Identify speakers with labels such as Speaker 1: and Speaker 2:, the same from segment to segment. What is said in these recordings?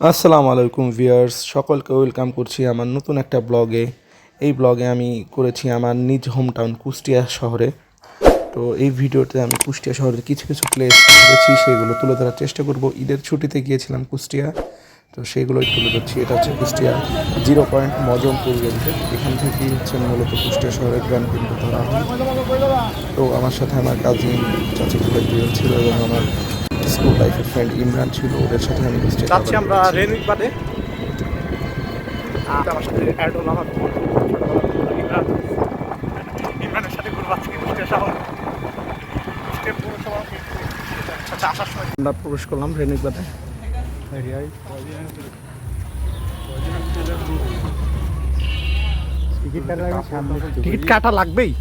Speaker 1: আসসালামু আলাইকুম ভিয়ার্স সকলকে ওয়েলকাম করছি আমার নতুন একটা ব্লগে। এই ব্লগে আমি করেছি আমার নিজ হোম টাউন কুষ্টিয়া শহরে। তো এই ভিডিওতে আমি কুষ্টিয়া শহরের কিছু কিছু প্লেস ঘুরেছি, সেগুলো তুলে ধরার চেষ্টা করব। ঈদের ছুটিতে গিয়েছিলাম কুষ্টিয়া, তো সেগুলোই তুলে ধরছি। এটা হচ্ছে Kushtia zero point Mazampur rail gate এখান থেকেই হচ্ছে মূলত কুষ্টিয়া শহরের গ্রাম ফিল্ড ধরা হয়। তো আমার সাথে আমার কাজিন চাচি ছিল এবং আমার স্কুল লাইফের ফ্রেন্ড ইমরান ছিল ওদের সাথে আমি কুষ্টিয়া
Speaker 2: যাচ্ছি আমরা। রেলউইক বাদে। আর আমার সাথে অ্যাড হলো আমার ইমরান। ইমরানের সাথে ঘুরবো আজকে কুষ্টিয়া শহর কুষ্টিয়া পৌরসভা আচ্ছা আসার সময় আমরা প্রবেশ করলাম রেলউইক বাদে। টিকিট কাটা লাগবেই।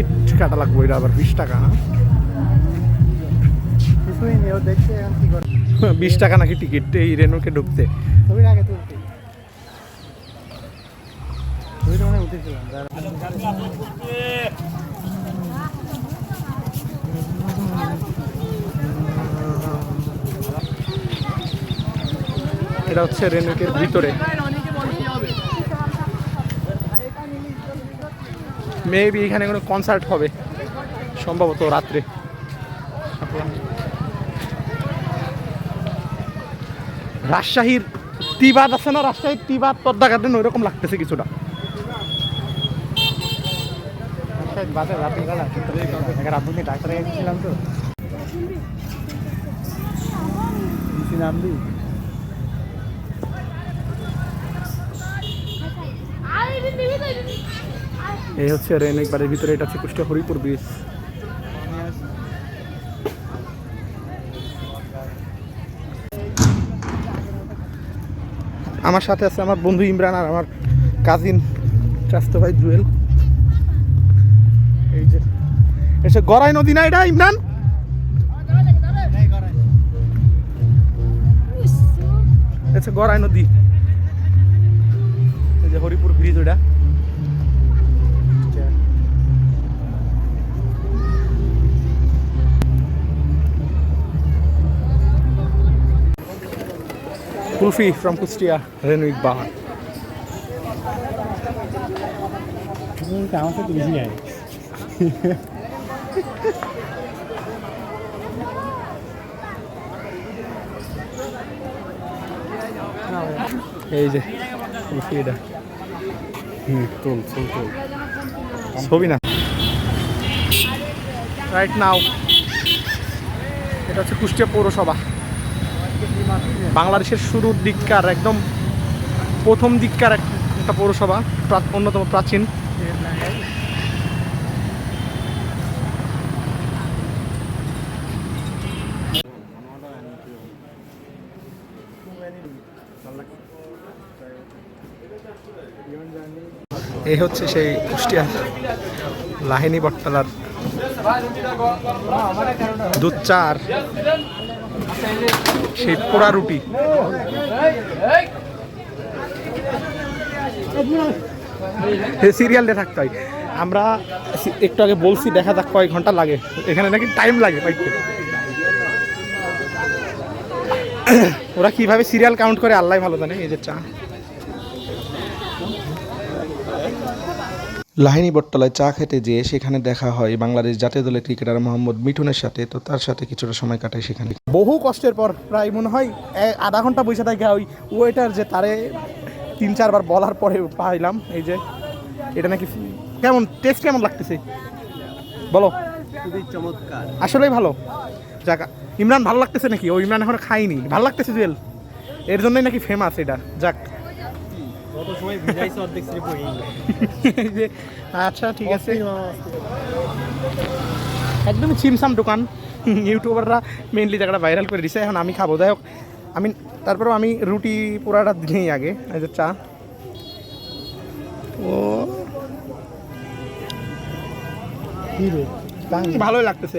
Speaker 2: টিকিট কাটা লাগবে এটা আবার বিশ টাকা না বিশ টাকা নাকি টিকিট এই রেনুকে ঢুকতে। এটা হচ্ছে রেনুকের ভিতরে। মেবি এখানে কোনো কনসার্ট হবে সম্ভবত রাত্রে। রাজশাহীর টিবাদ আছে না? রাজশাহীর টিবাদ পদ্মা গার্ডেন ওইরকম লাগতেছে কিছুটা।
Speaker 3: রাতুনি
Speaker 2: এই হচ্ছে রেনুক বাড়ির ভিতরে এটা হচ্ছে কুষ্টিয়া হরিপুর ব্রিজ আমার সাথে আছে আমার বন্ধু ইমরান আর আমার কাজিন চাস্তো ভাই জুয়েল। এই যে, এসে গড়াই নদী না এটা, ইমরান? গড়াই নদী। এই যে হরিপুর ব্রিজ ওটা। কুলফি ফ্রম কুষ্টিয়া রেনুইক বাহার
Speaker 3: আমার সাথে বেশি যায়
Speaker 2: এই যে এটা।
Speaker 3: হুম চল চল চল।
Speaker 2: ছবি না? রাইট নাও এটা হচ্ছে কুষ্টিয়া পৌরসভা। বাংলাদেশের শুরুর দিককার, একদম প্রথম দিককার একটা পৌরসভা অন্যতম প্রাচীন। এই হচ্ছে সেই কুষ্টিয়ার লাহিনী বটতলার দুধ চার। সেই পোড়া রুটি। সিরিয়াল দিয়ে থাকতে হয়। আমরা একটু আগে বলছি, দেখা যাক কয়েক ঘণ্টা লাগে। এখানে নাকি টাইম লাগে ওরা কীভাবে সিরিয়াল কাউন্ট করে আল্লাহ ভালো জানে, এই যে চা।
Speaker 1: লাহিনী বটতলায় চা খেতে যেয়ে সেখানে দেখা হয় বাংলাদেশ জাতীয় দলের ক্রিকেটার মোহাম্মদ মিঠুনের সাথে। তো তার সাথে কিছুটা সময় কাটাই সেখানে।
Speaker 2: বহু কষ্টের পর প্রায় মনে হয় এ- আধা ঘণ্টা বসে থাকে ওই ওয়েটার যে তারে তিন চারবার বলার পরে পাইলাম। এই যে এটা নাকি কেমন টেস্ট কেমন লাগতেছে? বলো।
Speaker 3: খুবই চমৎকার।
Speaker 2: আসলেই ভালো। যাক ইমরান ভালো লাগতেছে নাকি? ও ইমরান এখনও খাইনি ভালো লাগতেছে জুয়েল? এর জন্যই নাকি ফেমাস এটা। যাক। আচ্ছা ঠিক আছে। একদমই ছিমসাম দোকান ইউটিউবাররা মেনলি জায়গাটা ভাইরাল করে দিছে এখন আমি খাব। যাই হোক আমি তারপরেও আমি রুটি পোড়াটা দিই আগে এই যে চা। ও। ভালোই লাগতেছে।